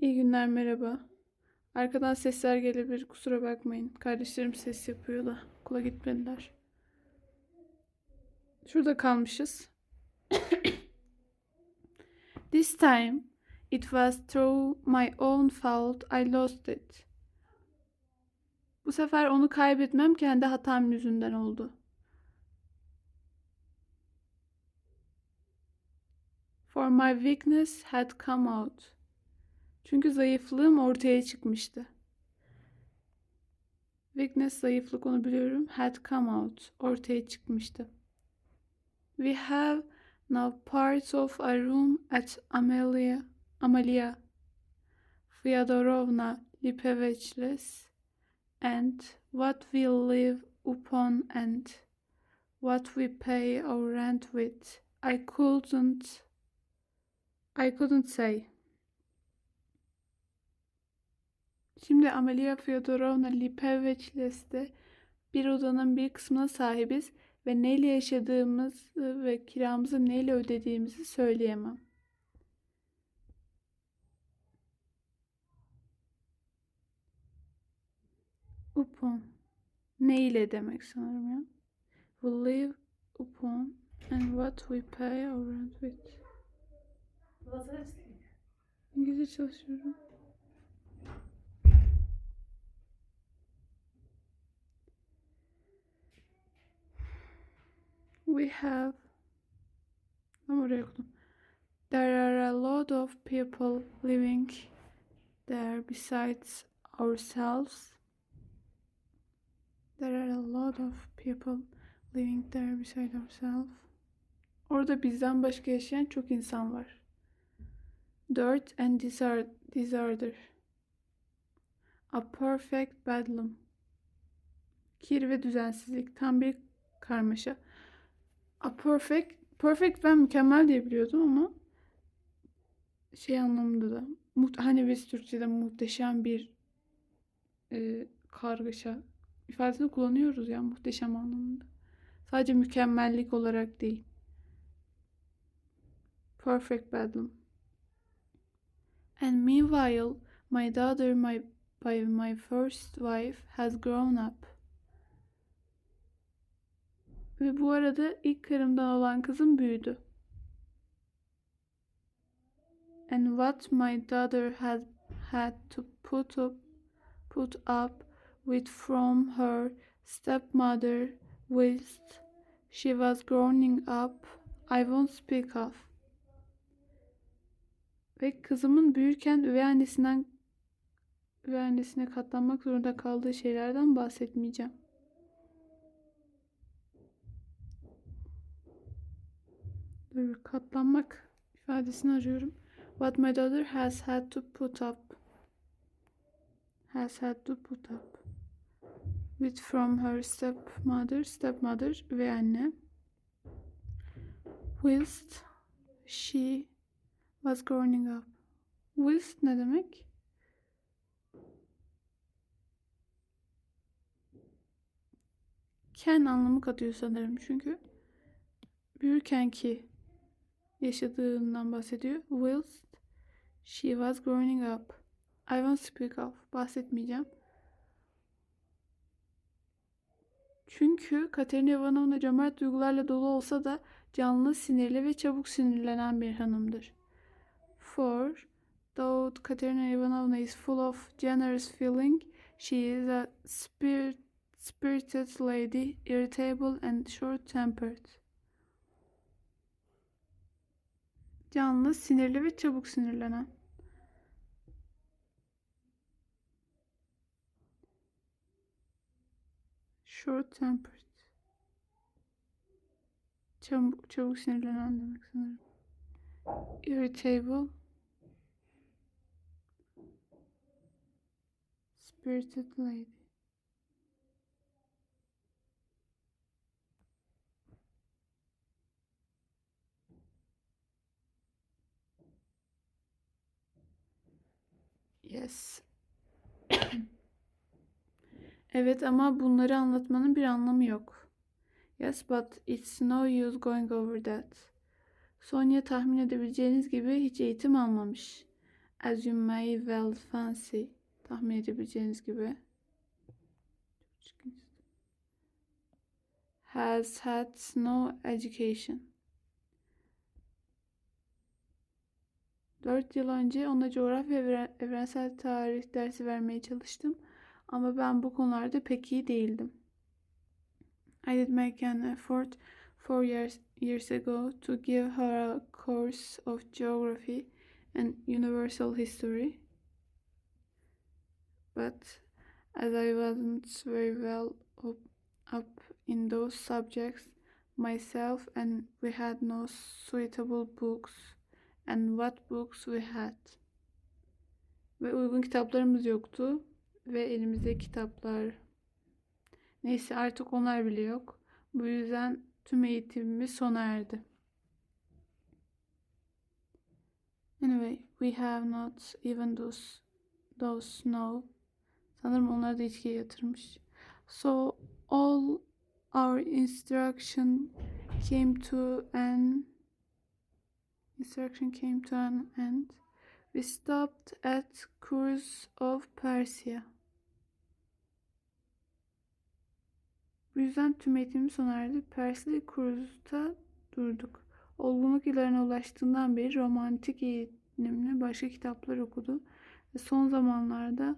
İyi günler, merhaba. Arkadan sesler gelebilir, kusura bakmayın. Kardeşlerim ses yapıyor da okula gitmediler. Şurada kalmışız. This time it was through my own fault I lost it. Bu sefer onu kaybetmem kendi hatam yüzünden oldu. For my weakness had come out. Çünkü zayıflığım ortaya çıkmıştı. Weakness zayıflık onu biliyorum. Had come out. Ortaya çıkmıştı. We have now parts of a room at Amelia, Amalia Fyodorovna Lipevechles and what we live upon and what we pay our rent with. I couldn't I couldn't say. Şimdi Amelia Fyodorovna Lipevechles'te bir odanın bir kısmına sahibiz ve neyle yaşadığımızı ve kiramızı neyle ödediğimizi söyleyemem. Upon. Ne ile demek sanırım ya. We live upon and what we pay our rent with. İngilizce çalışıyorum. We have Ama oraya okudum. There are a lot of people living there besides ourselves. There are a lot of people living there besides ourselves. Orada bizden başka yaşayan çok insan var. Dirt and disor- disorder. A perfect bedlam. Kir ve düzensizlik. Tam bir karmaşa. A perfect. Perfect ben mükemmel diye biliyordum ama şey anlamında da hani biz Türkçe'de muhteşem bir e, kargaşa ifadesini kullanıyoruz ya muhteşem anlamında. Sadece mükemmellik olarak değil. Perfect bedlam. And meanwhile, my daughter, my by my first wife, has grown up. Ve bu arada ilk karımdan olan kızım büyüdü. And what my daughter had had to put up put up with from her stepmother whilst she was growing up, I won't speak of. Ve kızımın büyürken üvey annesinden üvey annesine katlanmak zorunda kaldığı şeylerden bahsetmeyeceğim. Bir katlanmak ifadesini arıyorum. What my daughter has had to put up. Has had to put up. With from her stepmother, stepmother üvey anne. Whilst she was growing up. Whilst ne demek? Ken anlamı katıyor sanırım çünkü büyürken ki yaşadığından bahsediyor. Whilst she was growing up. I won't speak of. Bahsetmeyeceğim. Çünkü Katerina Ivanovna cömert duygularla dolu olsa da canlı, sinirli ve çabuk sinirlenen bir hanımdır. For though Katerina Ivanovna is full of generous feeling, she is a spirit, spirited lady, irritable and short-tempered. Canlı, sinirli ve çabuk sinirlenen. Short-tempered. Çabuk, çabuk sinirlenen demek sanırım. Irritable. Spirited lady. Yes. Evet ama bunları anlatmanın bir anlamı yok. Yes but it's no use going over that. Sonya tahmin edebileceğiniz gibi hiç eğitim almamış. As you may well fancy. Tahmin edebileceğiniz gibi. Has had no education. 4 yıl önce ona coğrafya ve evrensel tarih dersi vermeye çalıştım. Ama ben bu konularda pek iyi değildim. I did make an effort four years, years ago to give her a course of geography and universal history. But as I wasn't very well up, up in those subjects myself and we had no suitable books and what books we had. Ve uygun kitaplarımız yoktu ve elimizde kitaplar neyse artık onlar bile yok. Bu yüzden tüm eğitimimiz sona erdi. Anyway, we have not even those those snow. Sanırım onlar da içkiye yatırmış. So all our instruction came to an instruction came to an end. We stopped at Cruise of Persia. Bu yüzden tüm eğitimimiz sona erdi. Persli Cruise'da durduk. Olgunluk yıllarına ulaştığından beri romantik eğitimli başka kitaplar okudu. Ve son zamanlarda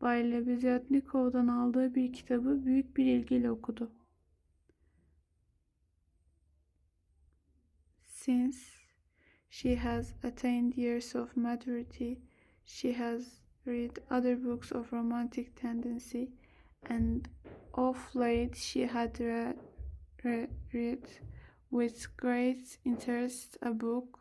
Bay Lebezyatnikov'dan aldığı bir kitabı büyük bir ilgiyle okudu. Since she has attained years of maturity, she has read other books of romantic tendency and of late she had re- re- read with great interest a book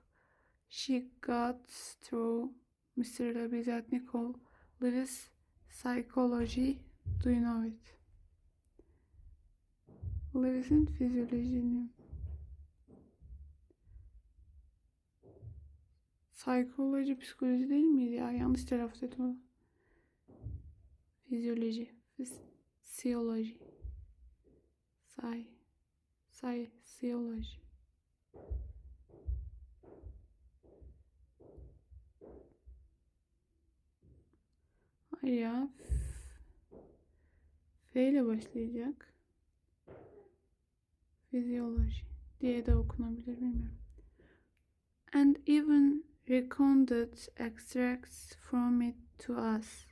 she got through Mr. Lebezyatnikov Lewis Psychology. Do you know it? Lewis'in fizyolojini. Psychology psikoloji değil miydi ya? Yanlış telaffuz ettim onu. Fizyoloji. Physiology. Psy. Psychology. Hayır ya. F ile başlayacak. Physiology diye de okunabilir bilmiyorum. And even recounted extracts from it to us.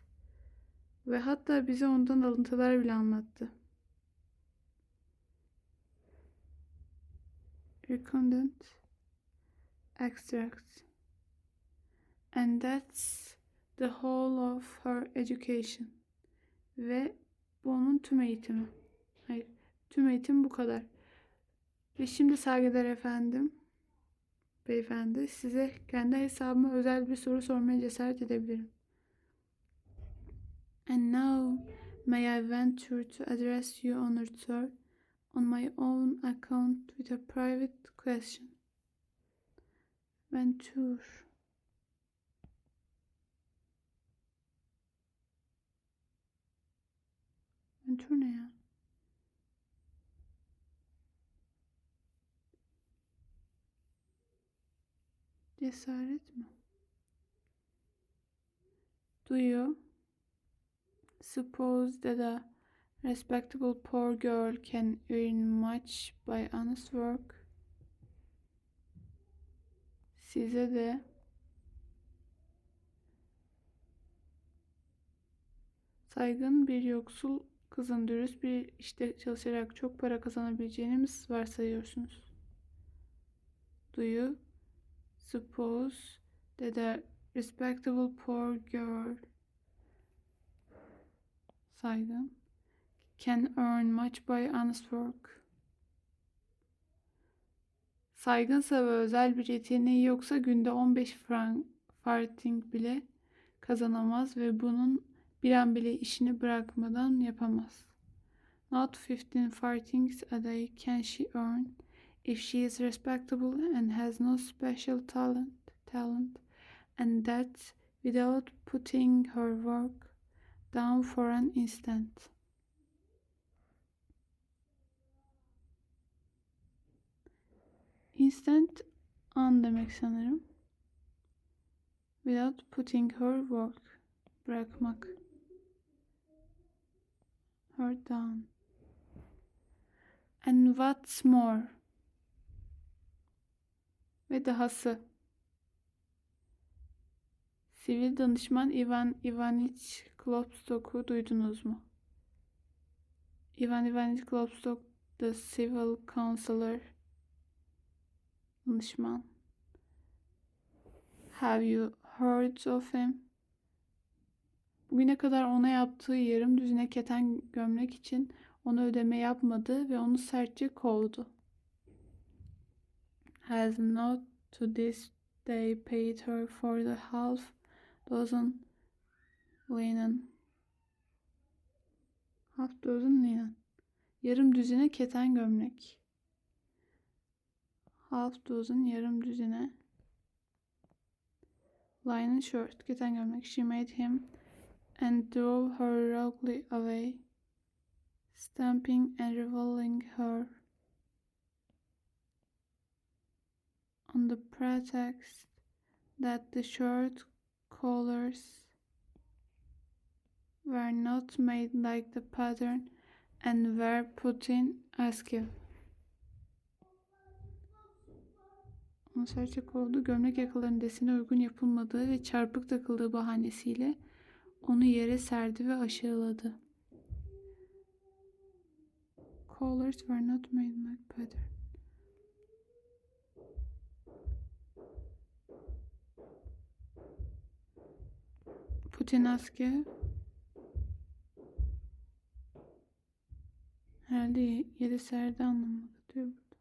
Ve hatta bize ondan alıntılar bile anlattı. Recounted extracts. And that's the whole of her education. Ve bu onun tüm eğitimi. Hayır, tüm eğitim bu kadar. Ve şimdi saygıdeğer efendim, beyefendi, size kendi hesabıma özel bir soru sormaya cesaret edebilirim. And now may I venture to address you, honored sir, on my own account with a private question. Venture. Venture ne ya? Cesaret mi? Do you suppose that a respectable poor girl can earn much by honest work? Size de saygın bir yoksul kızın dürüst bir işte çalışarak çok para kazanabileceğini mi varsayıyorsunuz? Do you suppose that a respectable poor girl saygın can earn much by honest work? Saygınsa ve özel bir yeteneği yoksa günde 15 frank farthing bile kazanamaz ve bunun bir an bile işini bırakmadan yapamaz. Not 15 farthings a day can she earn if she is respectable and has no special talent, talent, and that without putting her work down for an instant. Instant an demek sanırım. without putting her work. Bırakmak. Her down. And what's more? Ve dahası. Sivil danışman Ivan Ivaniç Klopstok'u duydunuz mu? Ivan Ivaniç Klopstok, the civil counselor. Danışman. Have you heard of him? Bugüne kadar ona yaptığı yarım düzine keten gömlek için ona ödeme yapmadı ve onu sertçe kovdu. Has not to this day paid her for the half dozen linen. Half dozen linen. Yarım düzine keten gömlek. Half dozen yarım düzine. Linen shirt, keten gömlek. She made him and drove her roughly away, stamping and reveling her on the pretext that the shirt collars were not made like the pattern and were put in askew. Onu serçe kovdu. Gömlek yakalarının desene uygun yapılmadığı ve çarpık takıldığı bahanesiyle onu yere serdi ve aşağıladı. Collars were not made like pattern. Putin asker herhalde yere serdi anlamına katıyor burada.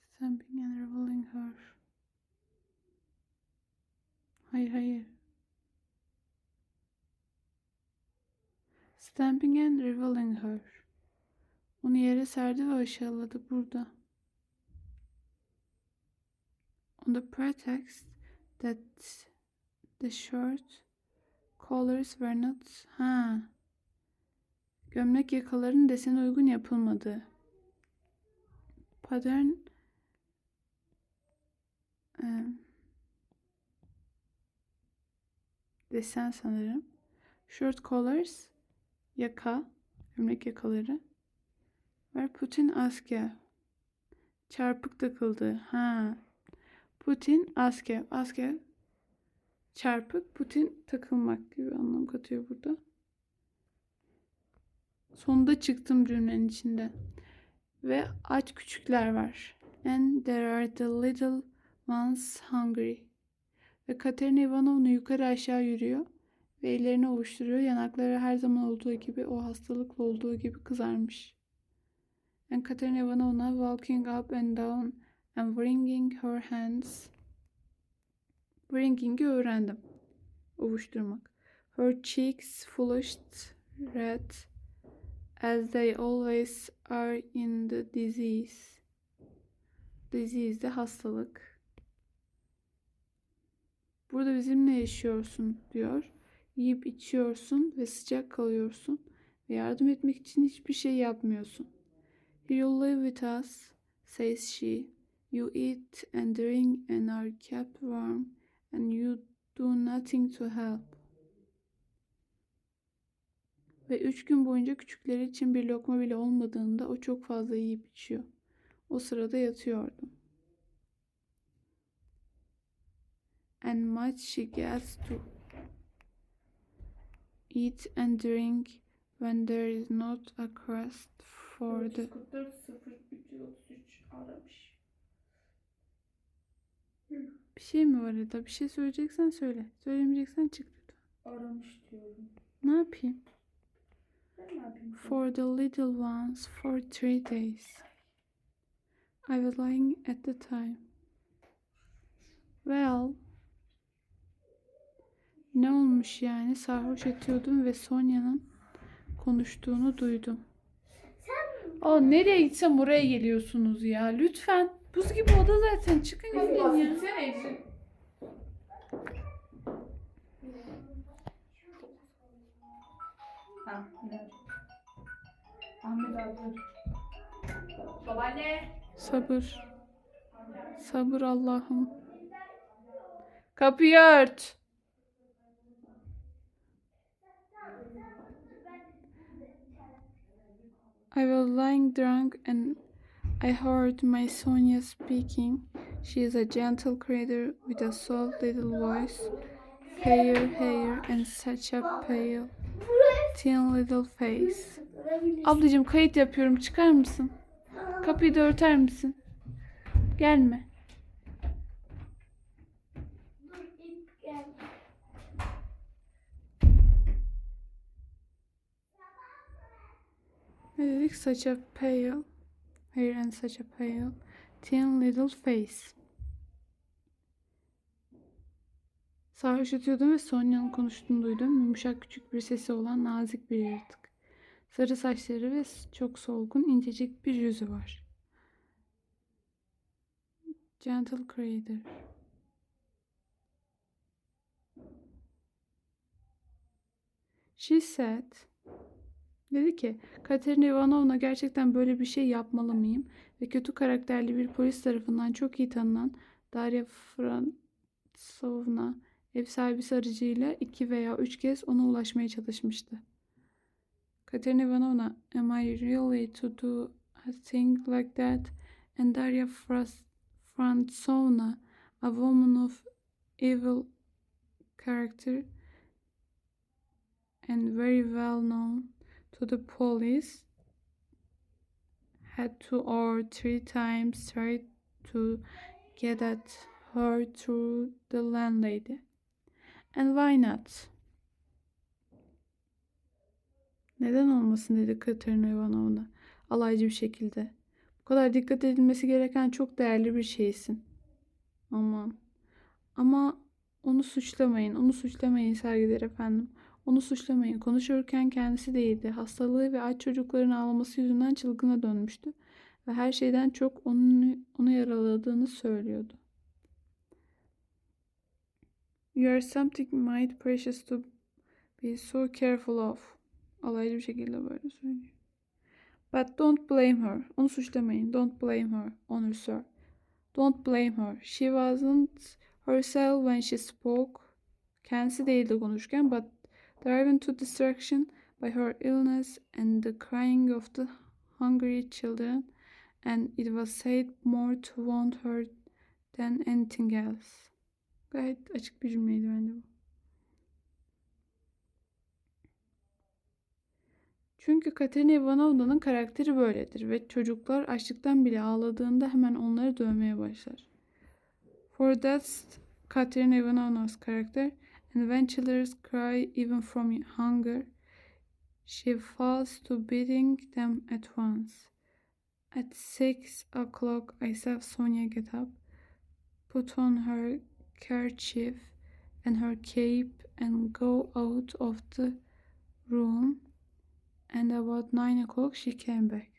Stamping and revealing her. Hayır hayır. Stamping and revealing her. Onu yere serdi ve aşağıladı burada. On the pretext that the shirt collars were not... Ha. Gömlek yakaların desene uygun yapılmadı. Pattern e, desen sanırım. Shirt collars yaka, gömlek yakaları. Putin asker. Çarpık takıldı. Ha. Putin asker. Asker çarpık. Putin takılmak gibi anlam katıyor burada. Sonunda çıktım cümlenin içinde. Ve aç küçükler var. And there are the little ones hungry. Ve Katerina Ivanovna yukarı aşağı yürüyor ve ellerini ovuşturuyor. Yanakları her zaman olduğu gibi o hastalıklı olduğu gibi kızarmış. And Katerina Ivanovna walking up and down and wringing her hands. Wringing'i öğrendim. Ovuşturmak. Her cheeks flushed red as they always are in the disease. Disease de hastalık. Burada bizimle yaşıyorsun diyor. Yiyip içiyorsun ve sıcak kalıyorsun ve yardım etmek için hiçbir şey yapmıyorsun. You live with us, says she. You eat and drink and are kept warm and you do nothing to help. Ve üç gün boyunca küçükleri için bir lokma bile olmadığında o çok fazla yiyip içiyor. O sırada yatıyordum. And much she gets to eat and drink when there is not a crust for the 44 0333 aramış. Bir şey mi var ya da bir şey söyleyeceksen söyle. Söylemeyeceksen çık lütfen. Aramış diyorum. Ne yapayım? Ben ne yapayım? For the little ones for three days. I was lying at the time. Well. Ne olmuş yani? Sarhoş etiyordum ve Sonya'nın konuştuğunu duydum. Aa, nereye gitsem oraya geliyorsunuz ya. Lütfen. Buz gibi oda zaten. Çıkın gidin ya. Bahsetsene Ecrin. Ha, evet. Ahmet abi. Babaanne. Sabır. Sabır Allah'ım. Kapıyı ört. I was lying drunk and I heard my Sonia speaking. She is a gentle creature with a soft little voice, fair hair and such a pale, thin little face. Ablacığım kayıt yapıyorum çıkar mısın? Kapıyı da örter misin? Gelme. Dur ip gel. Ne dedik? Such a pale hair and such a pale thin little face. Sarhoş yatıyordum ve Sonya'nın konuştuğunu duydum. Yumuşak küçük bir sesi olan nazik bir yaratık. Sarı saçları ve çok solgun incecik bir yüzü var. Gentle Creator. She said Dedi ki, Katerina Ivanovna gerçekten böyle bir şey yapmalı mıyım? Ve kötü karakterli bir polis tarafından çok iyi tanınan Darya Fransovna ev sahibi sarıcıyla iki veya üç kez ona ulaşmaya çalışmıştı. Katerina Ivanovna, am I really to do a thing like that? And Darya Fransovna, a woman of evil character and very well known to the police had two or three times tried to get at her through the landlady. And why not? Neden olmasın dedi Katerina Ivanovna alaycı bir şekilde. Bu kadar dikkat edilmesi gereken çok değerli bir şeysin. Aman. Ama onu suçlamayın, onu suçlamayın sergiler efendim. Onu suçlamayın. Konuşurken kendisi değildi. Hastalığı ve aç çocukların ağlaması yüzünden çılgına dönmüştü. Ve her şeyden çok onu, onu yaraladığını söylüyordu. You are something mighty precious to be so careful of. Alaycı bir şekilde böyle söylüyor. But don't blame her. Onu suçlamayın. Don't blame her. Honor sir. Don't blame her. She wasn't herself when she spoke. Kendisi değildi konuşurken but driven to distraction by her illness and the crying of the hungry children, and it was said more to want her than anything else. Gayet açık bir cümleydi bence bu. Çünkü Katerina Ivanovna'nın karakteri böyledir ve çocuklar açlıktan bile ağladığında hemen onları dövmeye başlar. For that's Katerina Ivanovna's character, and children cry even from hunger, she falls to beating them at once. At six o'clock, I saw Sonia get up, put on her kerchief and her cape, and go out of the room. And about nine o'clock, she came back.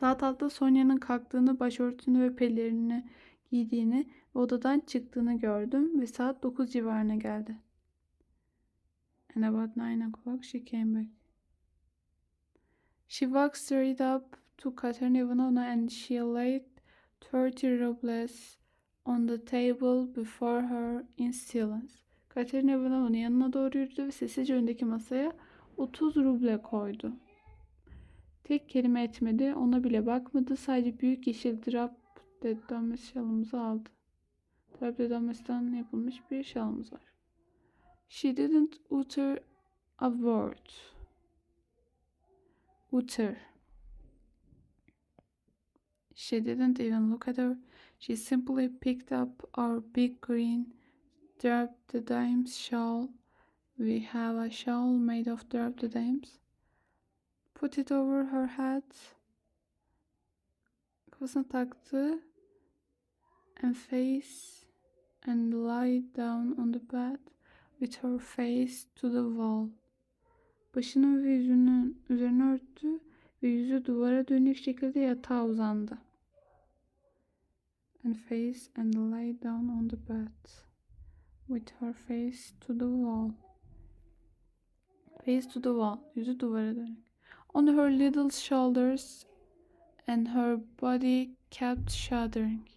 Saat 6'da Sonya'nın kalktığını, başörtüsünü ve pelerini giydiğini ve odadan çıktığını gördüm ve saat 9 civarına geldi. And about nine o'clock she came back. She walked straight up to Katerina Ivanovna and she laid 30 rubles on the table before her in silence. Katerina Ivanovna yanına doğru yürüdü ve sessizce önündeki masaya 30 ruble koydu. Tek kelime etmedi, ona bile bakmadı. Sadece büyük yeşil drap de dames şalımızı aldı. Drap de dames'tan yapılmış bir şalımız var. She didn't utter a word. Utter. She didn't even look at her. She simply picked up our big green drap the dames shawl. We have a shawl made of drap the dames. Put it over her head. Kafasına taktı. And face and lie down on the bed with her face to the wall. Başını ve yüzünün üzerine örttü ve yüzü duvara dönük şekilde yatağa uzandı. And face and lay down on the bed with her face to the wall. Face to the wall. Yüzü duvara dönük. on her little shoulders and her body kept shuddering.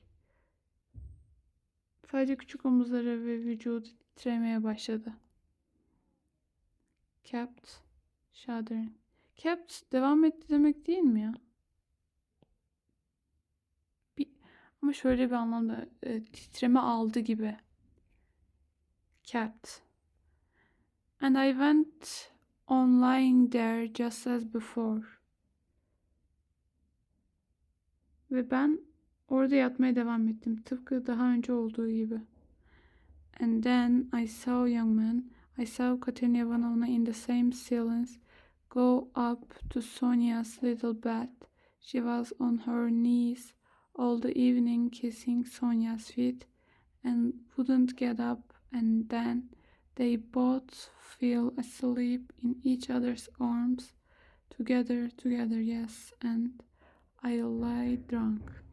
Sadece küçük omuzları ve vücudu titremeye başladı. Kept shuddering. Kept devam etti demek değil mi ya? Bir, ama şöyle bir anlamda e, titreme aldı gibi. Kept. And I went on lying there just as before. Ve ben orada yatmaya devam ettim. Tıpkı daha önce olduğu gibi. And then I saw young man. I saw Katerina Ivanovna in the same silence go up to Sonia's little bed. She was on her knees all the evening kissing Sonia's feet and wouldn't get up and then they both fell asleep in each other's arms together together yes and I lay drunk.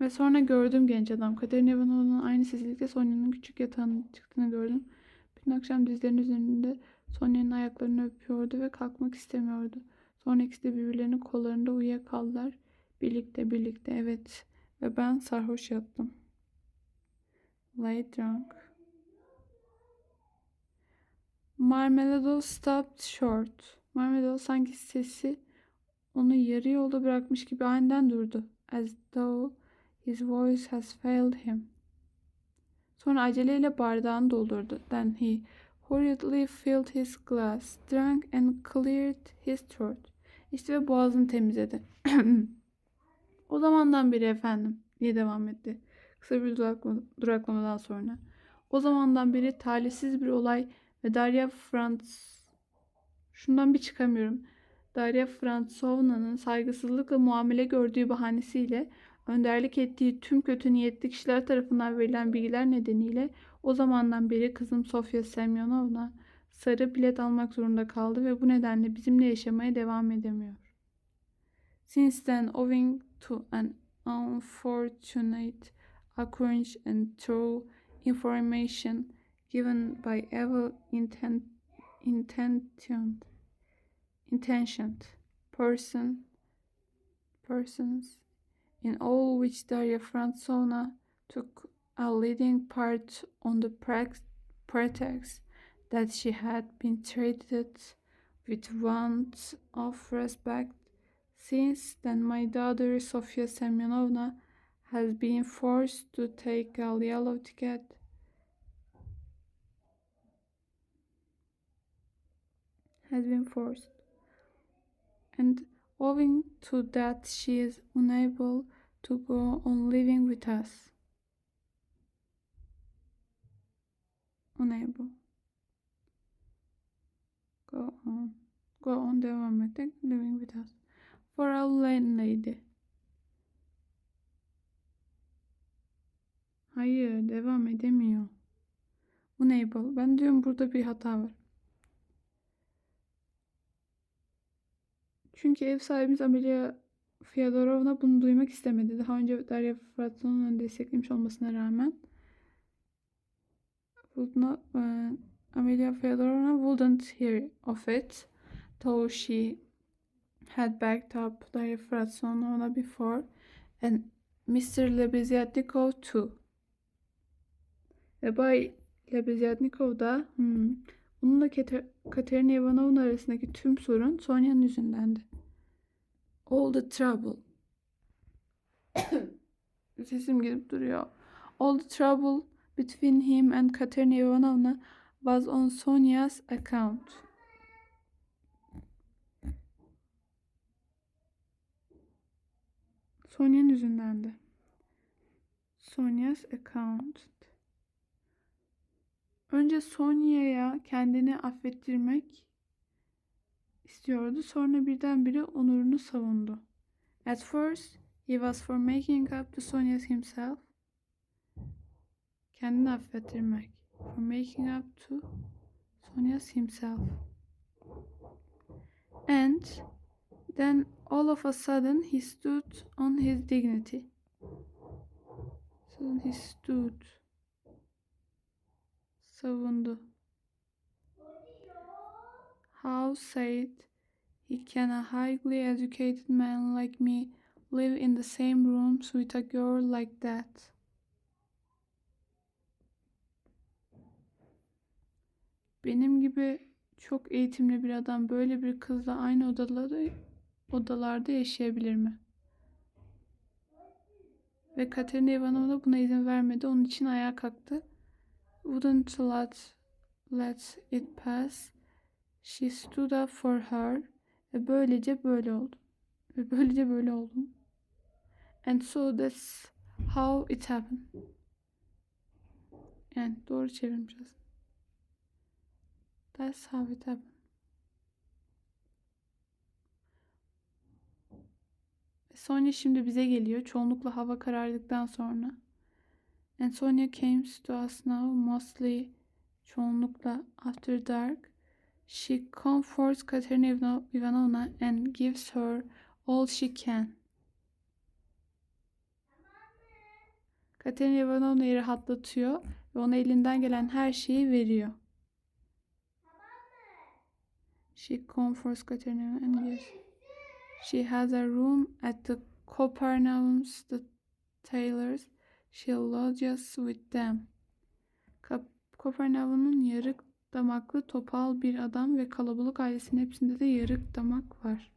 Ve sonra gördüm genç adam. Katerina Ivanovna'nın aynı sessizlikle Sonya'nın küçük yatağının çıktığını gördüm. Bir akşam dizlerinin üzerinde Sonya'nın ayaklarını öpüyordu ve kalkmak istemiyordu. Sonra ikisi de birbirlerinin kollarında uyuyakaldılar. Birlikte birlikte evet. Ve ben sarhoş yattım. Lay drunk. Marmelado stopped short. Marmelado sanki sesi onu yarı yolda bırakmış gibi aniden durdu. As though his voice has failed him. Sonra aceleyle bardağını doldurdu. Then he hurriedly filled his glass, drank and cleared his throat. İşte ve boğazını temizledi. o zamandan beri efendim diye devam etti. Kısa bir durakla- duraklamadan sonra. O zamandan beri talihsiz bir olay ve Darya Frans... Şundan bir çıkamıyorum. Darya Fransovna'nın saygısızlıkla muamele gördüğü bahanesiyle önderlik ettiği tüm kötü niyetli kişiler tarafından verilen bilgiler nedeniyle o zamandan beri kızım Sofya Semyonovna sarı bilet almak zorunda kaldı ve bu nedenle bizimle yaşamaya devam edemiyor. Since then, owing to an unfortunate occurrence and through information given by evil intent, intentioned, intentioned person, persons, in all which Darya Fransovna took a leading part on the pretext that she had been treated with want of respect. Since then, my daughter Sofia Semyonovna has been forced to take a yellow ticket. Has been forced, and owing to that, she is unable to go on living with us. Unable. Go on. Go on devam ettik. Living with us. For a landlady. Hayır devam edemiyor. Unable. Ben diyorum burada bir hata var. Çünkü ev sahibimiz Amelia Fyodorovna bunu duymak istemedi. Daha önce Darya Fratson'un desteklemiş olmasına rağmen. Would not, uh, Amelia Fyodorovna wouldn't hear of it, though she had backed up Darya Fratsonova before, and Mr. Lebeziatnikov too. Ve Bay Lebeziatnikov da hmm, onunla Kater- Katerina Ivanovna arasındaki tüm sorun Sonya'nın yüzündendi. All the trouble. Sesim gelip duruyor. All the trouble between him and Katerina Ivanovna was on Sonia's account. Sonya'nın yüzündendi. Sonia's account. Önce Sonya'ya kendini affettirmek istiyordu. Sonra birdenbire onurunu savundu. At first, he was for making up to Sonia himself. Kendini affettirmek. For making up to Sonia himself. And then all of a sudden he stood on his dignity. So he stood. Savundu. How said He can a highly educated man like me live in the same rooms with a girl like that? Benim gibi çok eğitimli bir adam böyle bir kızla aynı odalarda odalarda yaşayabilir mi? Ve Katerina Ivanovna buna izin vermedi. Onun için ayağa kalktı. Wouldn't let, let it pass. She stood up for her. Ve böylece böyle oldu. Ve böylece böyle oldum. And so that's how it happened. Yani doğru çevirmişiz. That's how it happened. Sonya şimdi bize geliyor. Çoğunlukla hava karardıktan sonra. And Sonya comes to us now mostly çoğunlukla after dark. She comforts Katerina Ivano- Ivanovna and gives her all she can. Katerina Ivanovna'yı rahatlatıyor ve ona elinden gelen her şeyi veriyor. She comforts Katerina and gives. She has a room at the Copernaums, the tailors. She lodges with them. Kap- Kopernav'ın yarık damaklı topal bir adam ve kalabalık ailesinin hepsinde de yarık damak var.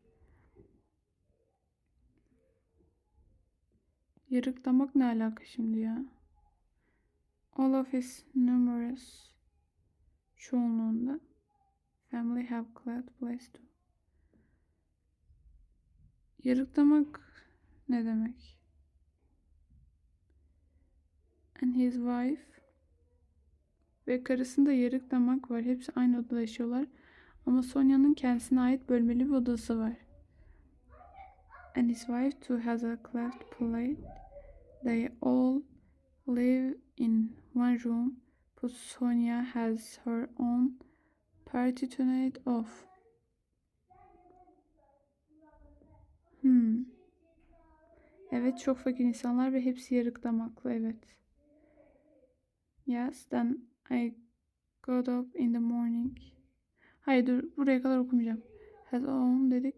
Yarık damak ne alaka şimdi ya? All of his numerous çoğunluğunda family have cleft place to. Yarık damak ne demek? And his wife ve karısında yarık damak var. Hepsi aynı odada yaşıyorlar. Ama Sonya'nın kendisine ait bölmeli bir odası var. And his wife too has a cleft plate. They all live in one room, but Sonia has her own party tonight off. Hmm. Evet çok fakir insanlar ve hepsi yarık damaklı evet. Yes, then I got up in the morning. Hayır dur buraya kadar okumayacağım. Has own dedik.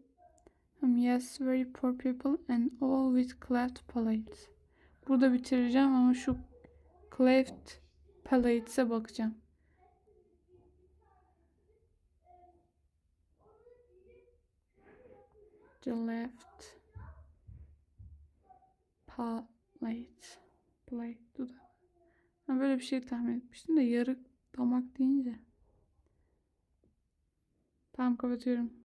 Um, yes, very poor people and all with cleft palates. Burada bitireceğim ama şu cleft palates'e bakacağım. The left palate. Plate. Dudak. Ben böyle bir şey tahmin etmiştim de yarık damak deyince. Tamam kapatıyorum.